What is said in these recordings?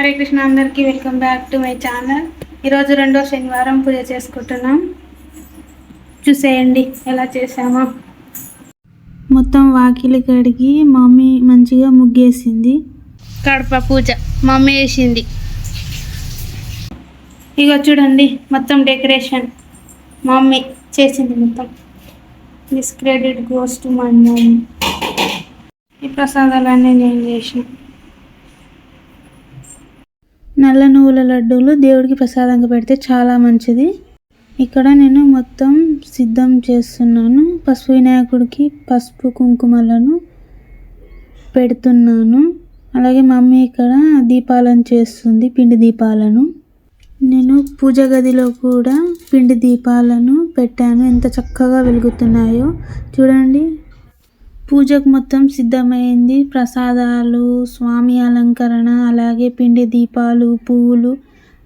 హరే కృష్ణ అందరికీ welcome back to my channel. ఈరోజు రెండో శనివారం పూజ చేసుకుంటున్నాం. చూసేయండి ఎలా చేసామో మొత్తం వాకిలి కడిగి మమ్మీ మంచిగా ముగ్గేసింది. కడప పూజ మమ్మీ వేసింది ఇగో చూడండి మొత్తం డెకరేషన్ మమ్మీ చేసింది మొత్తం. This credit goes to my mummy ఈ ప్రసాదాలన్నీ నేను చేసిన. నల్ల నువ్వుల లడ్డూలు దేవుడికి ప్రసాదంగా పెడితే చాలా మంచిది. ఇక్కడ నేను మొత్తం సిద్ధం చేస్తున్నాను. పసుపు వినాయకుడికి పసుపు కుంకుమలను పెడుతున్నాను. అలాగే మమ్మీ ఇక్కడ దీపాలను చేస్తుంది పిండి దీపాలను. నేను పూజ గదిలో కూడా పిండి దీపాలను పెట్టాను. ఎంత చక్కగా వెలుగుతున్నాయో. చూడండి పూజకు మొత్తం సిద్ధమైంది. ప్రసాదాలు స్వామి అలంకరణ అలాగే పిండి దీపాలు పువ్వులు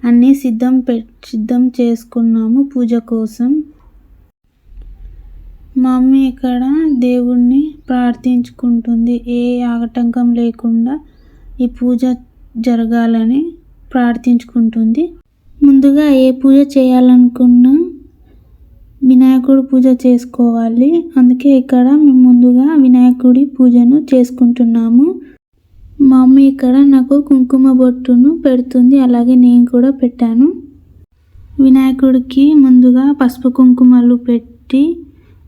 అన్నీ సిద్ధం పె సిద్ధం చేసుకున్నాము పూజ కోసం. మమ్మీ ఇక్కడ దేవుణ్ణి ప్రార్థించుకుంటుంది. ఏ ఆటంకం లేకుండా ఈ పూజ జరగాలని ప్రార్థించుకుంటుంది. ముందుగా ఏ పూజ చేయాలనుకున్నా వినాయకుడు పూజ చేసుకోవాలి. అందుకే ఇక్కడ మేము ముందుగా వినాయకుడి పూజను చేసుకుంటున్నాము. మా మమ్మీ ఇక్కడ నాకు కుంకుమ బొట్టును పెడుతుంది. అలాగే నేను కూడా పెట్టాను. వినాయకుడికి ముందుగా పసుపు కుంకుమలు పెట్టి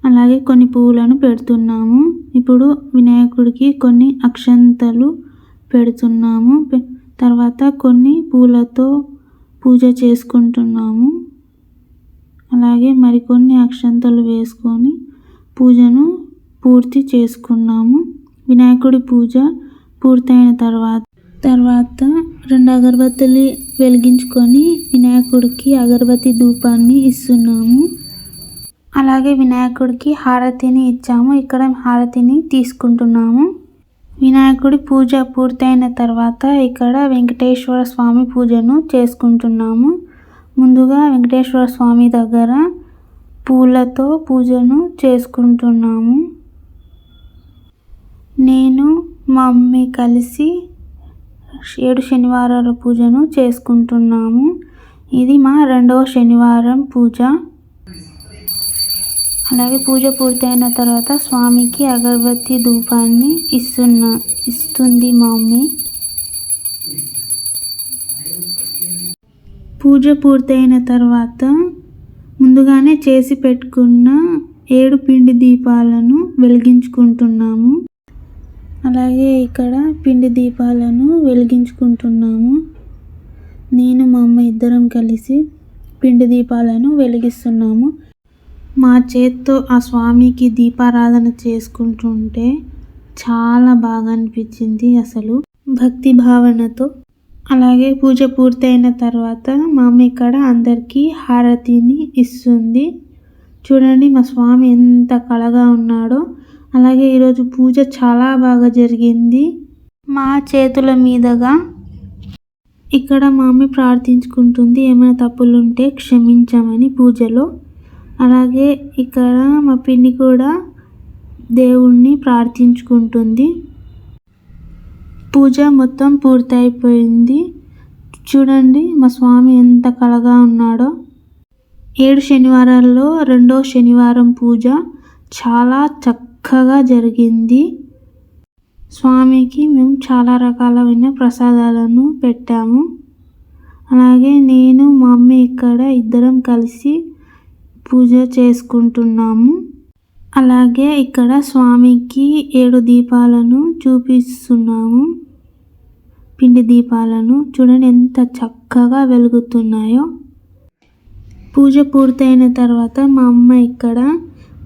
అలాగే కొన్ని పువ్వులను పెడుతున్నాము. ఇప్పుడు వినాయకుడికి కొన్ని అక్షంతలు పెడుతున్నాము. పె- తర్వాత కొన్ని పూలతో పూజ చేసుకుంటున్నాము. అలాగే మరికొన్ని అక్షంతలు వేసుకొని పూజను పూర్తి చేసుకున్నాము. వినాయకుడి పూజ పూర్తయిన తర్వాత తర్వాత రెండు అగరబత్తులు వెలిగించుకొని వినాయకుడికి అగరబత్తి ధూపాన్ని ఇస్తున్నాము. అలాగే వినాయకుడికి హారతిని ఇచ్చాము. ఇక్కడ హారతిని తీసుకుంటున్నాము. వినాయకుడి పూజ పూర్తయిన తర్వాత ఇక్కడ వెంకటేశ్వర స్వామి పూజను చేసుకుంటున్నాము. ముందుగా వెంకటేశ్వర స్వామి దగ్గర పూలతో పూజను చేసుకుంటున్నాము. నేను మా మమ్మీ కలిసి ఏడు శనివారాల పూజను చేసుకుంటున్నాము. ఇది మా రెండవ శనివారం పూజ. అలాగే పూజ పూర్తయిన తర్వాత స్వామికి అగరబత్తి ధూపాన్ని ఇస్తున్నా ఇస్తుంది మా మమ్మీ. పూజ పూర్తయిన తర్వాత ముందుగానే చేసి పెట్టుకున్న ఏడు పిండి దీపాలను వెలిగించుకుంటున్నాము. అలాగే ఇక్కడ పిండి దీపాలను వెలిగించుకుంటున్నాము. నేను మా అమ్మ ఇద్దరం కలిసి పిండి దీపాలను వెలిగిస్తున్నాము. మా చేత్తో ఆ స్వామికి దీపారాధన చేసుకుంటుంటే చాలా బాగా అనిపించింది అసలు భక్తి భావనతో. అలాగే పూజ పూర్తయిన తర్వాత మా అమ్మ ఇక్కడ అందరికీ హారతిని ఇస్తుంది. చూడండి మా స్వామి ఎంత కళగా ఉన్నాడో. అలాగే ఈరోజు పూజ చాలా బాగా జరిగింది. మా చేతుల మీదుగా ఇక్కడ మా మమ్మీ ప్రార్థించుకుంటుంది. ఏమైనా తప్పులు ఉంటే క్షమించమని పూజలో. అలాగే ఇక్కడ మా పిన్ని కూడా దేవుణ్ణి ప్రార్థించుకుంటుంది. పూజ మొత్తం పూర్తయిపోయింది. చూడండి మా స్వామి ఎంత కళగా ఉన్నాడో. ఏడు శనివారాల్లో రెండో శనివారం పూజ చాలా చక్కగా జరిగింది. స్వామికి మేము చాలా రకాలైన ప్రసాదాలను పెట్టాము. అలాగే నేను మా మమ్మీ ఇక్కడ ఇద్దరం కలిసి పూజ చేసుకుంటున్నాము. అలాగే ఇక్కడ స్వామికి ఏడు దీపాలను చూపిస్తున్నాము. పిండి దీపాలను చూడండి ఎంత చక్కగా వెలుగుతున్నాయో. పూజ పూర్తయిన తర్వాత మా అమ్మ ఇక్కడ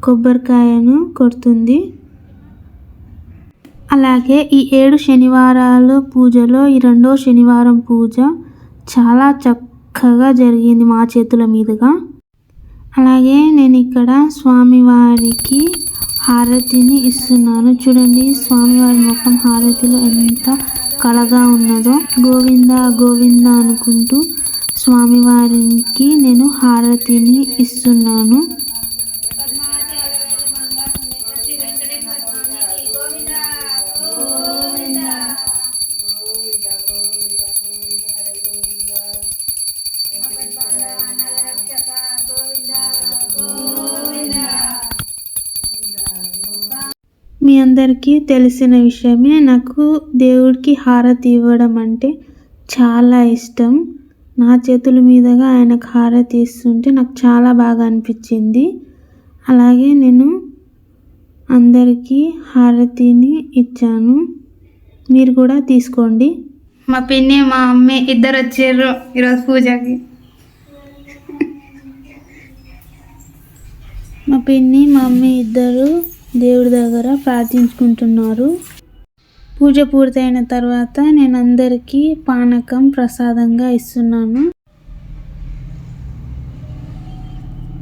కొబ్బరికాయను కొడుతుంది. అలాగే ఈ ఏడు శనివారాలు పూజలో ఈ రెండో శనివారం పూజ చాలా చక్కగా జరిగింది మా చేతుల మీదుగా. అలాగే నేను ఇక్కడ స్వామివారికి హారతిని ఇస్తున్నాను. చూడండి స్వామివారి ముఖం హారతిలో ఎంత కళగా ఉన్నదో. గోవింద గోవింద అనుకుంటూ స్వామివారికి నేను హారతిని ఇస్తున్నాను. అందరికీ తెలిసిన విషయమే నాకు దేవుడికి హారతి ఇవ్వడం అంటే చాలా ఇష్టం. నా చేతుల మీదుగా ఆయనకు హారతి ఇస్తుంటే నాకు చాలా బాగా అనిపించింది. అలాగే నేను అందరికీ హారతిని ఇచ్చాను. మీరు కూడా తీసుకోండి. మా పిన్ని మా అమ్మ ఇద్దరు వచ్చారు ఈరోజు పూజకి. మా పిన్ని మా మమ్మీ ఇద్దరు దేవుడి దగ్గర ప్రార్థించుకుంటున్నారు. పూజ పూర్తయిన తర్వాత నేను అందరికీ పానకం ప్రసాదంగా ఇస్తున్నాను.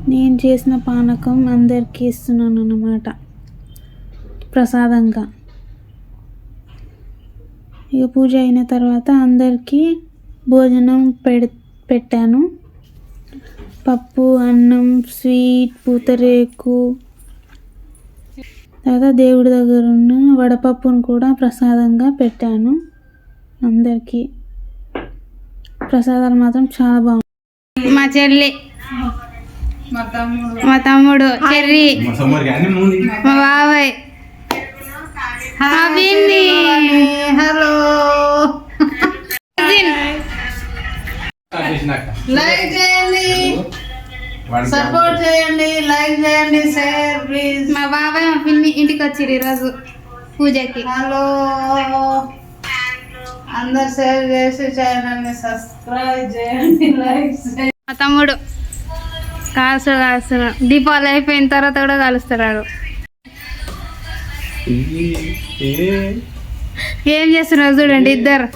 నేను చేసిన పానకం అందరికీ ఇస్తున్నాను అన్నమాట. ప్రసాదంగా. ఇక పూజ అయిన తర్వాత అందరికీ భోజనం పెడ్ పెట్టాను. పప్పు అన్నం స్వీట్ పూతరేకు తర్వాత దేవుడి దగ్గర ఉన్న వడపప్పును కూడా ప్రసాదంగా పెట్టాను. అందరికీ ప్రసాదాలు మాత్రం చాలా బాగుంది మా చెల్లి మా తమ్ముడు చెర్రి మా బాబాయ్. హలో. లైక్ చేయండి. సపోర్ట్ చేయండి లైక్ చేయండి షేర్ ప్లీజ్ మా బాబాయ్ మా పిన్ని ఇంటికి వచ్చిర్రు ఈరోజు పూజకి. హలో అందరు షేర్ చేసి ఛానల్ని సబ్స్క్రైబ్ చేయండి లైక్ చేయండి. మా తమ్ముడు కాసు కాసు దీపావళి అయిపోయిన తర్వాత కూడా కలుస్తున్నాడు ఏం చేస్తున్నారు చూడండి ఇద్దరు?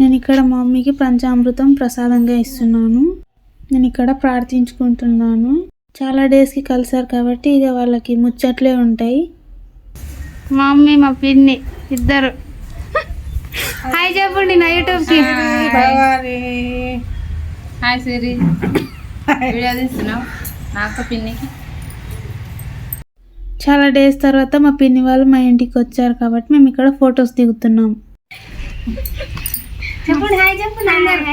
నేను ఇక్కడ మా మమ్మీకి పంచామృతం ప్రసాదంగా ఇస్తున్నాను. నేను ఇక్కడ ప్రార్థించుకుంటున్నాను. చాలా డేస్కి కలిసారు కాబట్టి ఇక వాళ్ళకి ముచ్చట్లే ఉంటాయి. మా మమ్మీ మా పిన్ని ఇద్దరు. హాయ్ చెప్పండి నా యూట్యూబ్కి భవాని హాయ్ సిరి. వీడియో తీస్తున్నావు? నాకు పిన్నికి. చాలా డేస్ తర్వాత మా పిన్ని వాళ్ళు మా ఇంటికి వచ్చారు కాబట్టి మేము ఇక్కడ ఫొటోస్ దిగుతున్నాం. చెప్పండి హాయ్ చెప్పండి అందరు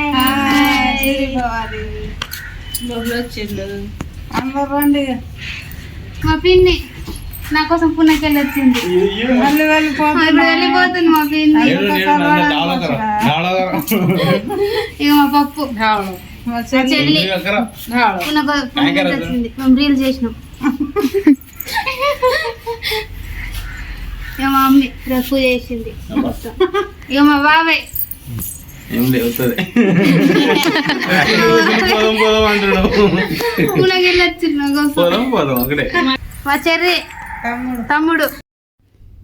అందరు రండి మా పిన్ని నా కోసం పుణ్యకెళ్ళి వచ్చింది మళ్ళీ వెళ్ళిపోతుంది మా పిన్ని. ఇక మా పప్పు. చెల్లి. వచ్చింది మేము రీల్ చేసినాం. ఇక మా మమ్మీ పూజ చేసింది. ఇక మా బాబాయ్. ఏం లేవుతుంది పొలం పొలం అంటున్నావు. పొలం పొలం ఒకటే. మా చెర్రి తమ్ముడు.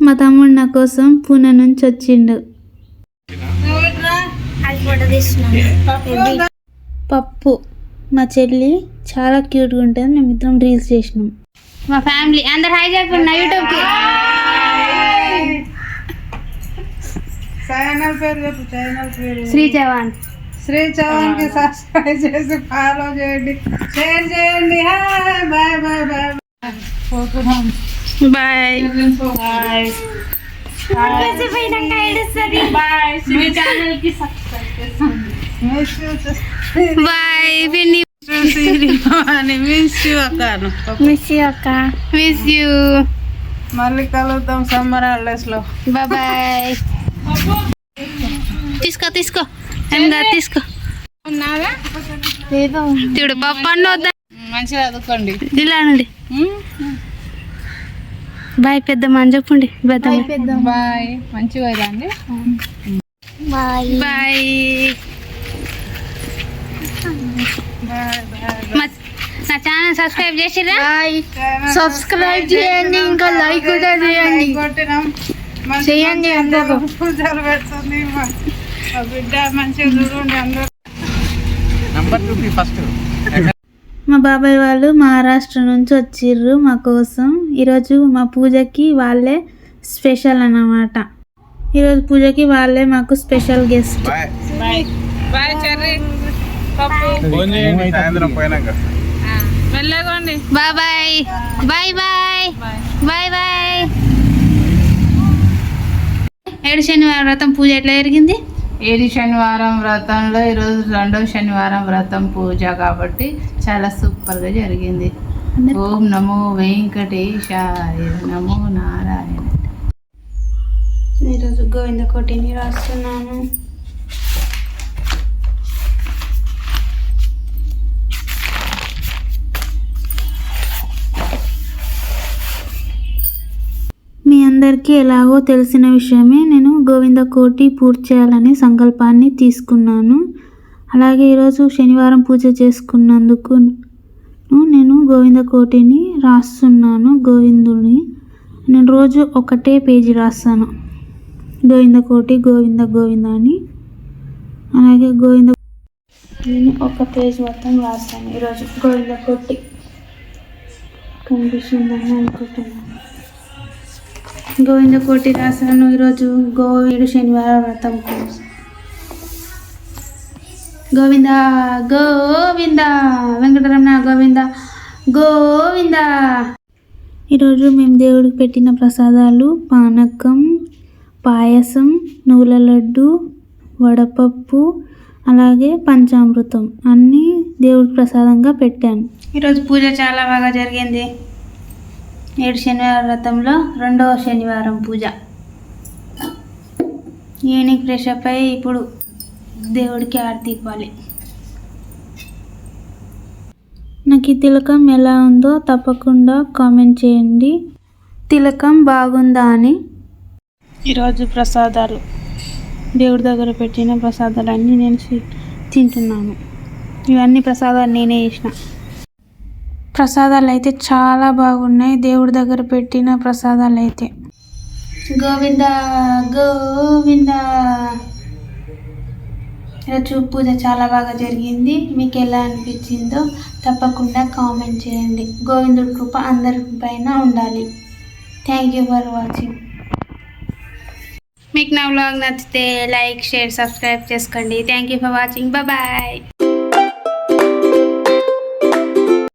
మా తమ్ముడు నా కోసం పూణె నుంచి వచ్చిండు. పప్పు. మా చెల్లి చాలా క్యూట్గా ఉంటుంది. మేము ఇద్దరం రీల్స్ చేసినాం. మా ఫ్యామిలీ. అందరు హాయ్ చెప్పండి నా యూట్యూబ్ కి ఛానల్ పేరు చెప్పు ఛానల్ పేరు శ్రీ చవాన్ శ్రీ చౌహాన్కి సబ్స్క్రైబ్ చేసి ఫాలో చేయండి షేర్ చేయండి హాయ్ బాయ్ బాయ్ బాయ్ పోతున్నాం bye bye miss you bye పిన్ని అని మిస్ యూ అక్కను మిస్ యూ అక్క మిస్ యూ మళ్ళీ కలుద్దాం సమ్మర్ హాలిడేస్లో బాయ్ తీసుకో తీసుకో. ఎందా తీసుకో. చూడు పప్పు అన్న వద్దా? మంచిగా చదువుకోండి. ఇలా అనండి. బాయ్ పెద్దమ్మ అని చెప్పండి పెద్దమ్మ. బాయ్ మంచిగా అండి? బాయ్. మా- నా ఛానల్ సబ్స్క్రైబ్ చేసిరా సబ్స్క్రైబ్ చేయండి ఇంకా లైక్ కూడా చేయండి. చేయండి అందరూ. పూజలు పెడుతుంది. మా మా బిడ్డ మంచిగా చూడండి అందరూ. నంబర్ టూ ఫస్ట్ మా బాబాయ్ వాళ్ళు మహారాష్ట్ర నుంచి వచ్చిర్రు మా కోసం. ఈరోజు మా పూజకి వాళ్ళే స్పెషల్ అన్నమాట. ఈరోజు పూజకి వాళ్ళే మాకు special guest. Bye. Bye Cherry. Phone చేయండి సాయంత్రం పోయినాక. వెళ్ళగోండి bye bye bye. Bye. Bye bye. ఏడు శనివారం వ్రతం పూజ ఎట్లా జరిగింది? ఏడు శనివారం వ్రతంలో ఈరోజు రెండవ శనివారం వ్రతం పూజ కాబట్టి చాలా సూపర్గా జరిగింది. ఓం నమో వెంకటేశాయ నమో నారాయణ. ఈరోజు గోవింద కోటిని రాస్తున్నాను మీ అందరికీ ఎలాగో తెలిసిన విషయమే నేను గోవింద కోటి పూర్తి చేయాలనే సంకల్పాన్ని తీసుకున్నాను. అలాగే ఈరోజు శనివారం పూజ చేసుకున్నందుకు నేను గోవింద కోటిని రాస్తున్నాను గోవిందుని. నేను రోజు ఒకటే పేజీ రాస్తాను. గోవింద కోటి గోవింద గోవింద అని అలాగే గోవింద నేను ఒక పేజ్ మొత్తం రాస్తాను ఈరోజు గోవింద కోటి. కనిపిస్తుందని అనుకుంటున్నాను. గోవింద కోటి రాశాను ఈరోజు గోవిడు శనివారం వ్రతం కోసం. గోవింద గోవింద వెంకటరమణ గోవింద గోవింద. ఈరోజు మేము దేవుడికి పెట్టిన ప్రసాదాలు పానకం పాయసం నువ్వుల లడ్డు వడపప్పు అలాగే పంచామృతం. అన్నీ దేవుడి ప్రసాదంగా పెట్టాను. ఈరోజు పూజ చాలా బాగా జరిగింది. ఏడు శనివారం వ్రతంలో రెండవ శనివారం పూజ. ఈవినింగ్ ఫ్రెష్ అప్ అయి ఇప్పుడు దేవుడికి ఆరతి ఇవ్వాలి. నాకు ఈ తిలకం ఎలా ఉందో తప్పకుండా కామెంట్ చేయండి. తిలకం బాగుందా అని? ఈరోజు ప్రసాదాలు. దేవుడి దగ్గర పెట్టిన ప్రసాదాలన్నీ నేను తింటున్నాను. ఇవన్నీ ప్రసాదాలు నేనే చేసిన. ప్రసాదాలు అయితే చాలా బాగున్నాయి. దేవుడి దగ్గర పెట్టిన ప్రసాదాలు అయితే గోవింద గోవింద. ఈరోజు పూజ చాలా బాగా జరిగింది. మీకు ఎలా అనిపించిందో తప్పకుండా కామెంట్ చేయండి. గోవిందుడి కృప అందరి పైన ఉండాలి. థ్యాంక్ యూ ఫర్ వాచింగ్ మీకు నా వ్లాగ్ నచ్చితే లైక్ షేర్ సబ్స్క్రైబ్ చేసుకోండి. Thank you for watching bye